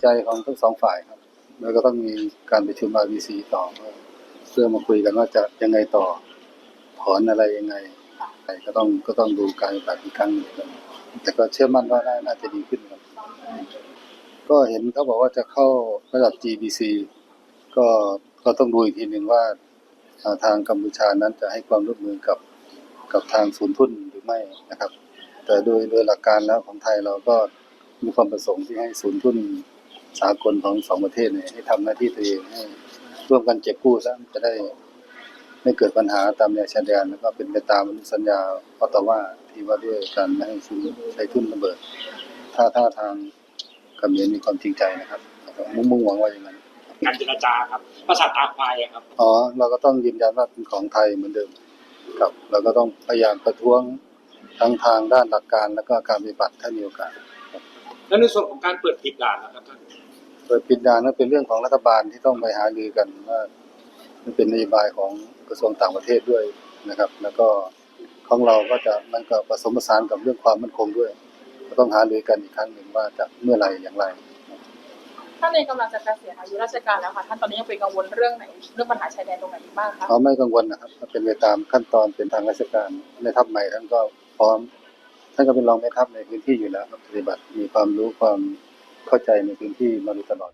ใจของทั้งสองฝ่ายครับ แล้วก็ต้องมีการประชุม RBC ต่อเพื่อมาคุยกันว่าจะยังไงต่อถอนอะไรยังไงก็ต้องก็ต้องดูการปฏิบัติอีกครั้งหนึ่งแต่ก็เชื่อมั่นว่าน่าจะดีขึ้นครับ ก็เห็นเขาบอกว่าจะเข้าระดับ GBC ก็ก็ต้องดูอีกทีหนึ่งว่าอ่าทางกัมพูชานั้นจะให้ความร่วมมือกับกับทางศูนย์ทุนหรือไม่นะครับ แต่โดยโดยหลักการแล้วของไทยเราก็มีความประสงค์ที่ให้ศูนย์ทุน สากลของสองประเทศเนี่ยให้ทำหน้าที่ตัวเองให้ร่วมกันเก็บกู้ซะจะได้ไม่เกิดปัญหาตามแนวชายแดนแล้วก็เป็นไปตามอนุสัญญาออตตาวาที่ว่าด้วยการไม่ให้ซื้อใช้ทุนระเบิด ถ้าถ้าทางเขมรมีความจริงใจนะครับ มุ่งมุ่งหวังว่าอย่างนั้นการเจรจาครับภาษาตาควายอะครับอ๋อเราก็ต้องยืนยันว่าเป็นของไทยเหมือนเดิมครับเราก็ต้องพยายามประท้วงทั้งทางด้านหลักการแล้วก็การปฏิบัติถ้ามีโอกาสแล้วในส่วนของการเปิดปิดด่านนะครับท่าน โดยปิดด่านนั้นเป็นเรื่องของรัฐบาลที่ต้องไปหารือกันว่ามันเป็นนโยบายของกระทรวงต่างประเทศด้วยนะครับ แล้วก็ของเราก็จะมันก็ผสมผสานกับเรื่องความมั่นคงด้วย ก็ต้องหารือกันอีกครั้งหนึ่งว่าจะเมื่อไหร่อย่างไรท่านเองกำลังจะเกษียณอายุราชการแล้วค่ะท่านตอนนี้ยังเป็นกังวลเรื่องไหนเรื่องปัญหาชายแดนตรงไหนอีกบ้างคะเขาไม่กังวลนะครับถ้าเป็นไปตามขั้นตอนเป็นทางราชการแม่ทัพใหม่ท่านก็พร้อมท่านก็เป็นรองแม่ทัพในพื้นที่อยู่แล้วครับปฏิบัติมีความรู้ความ เข้าใจในพื้นที่มาโดยตลอด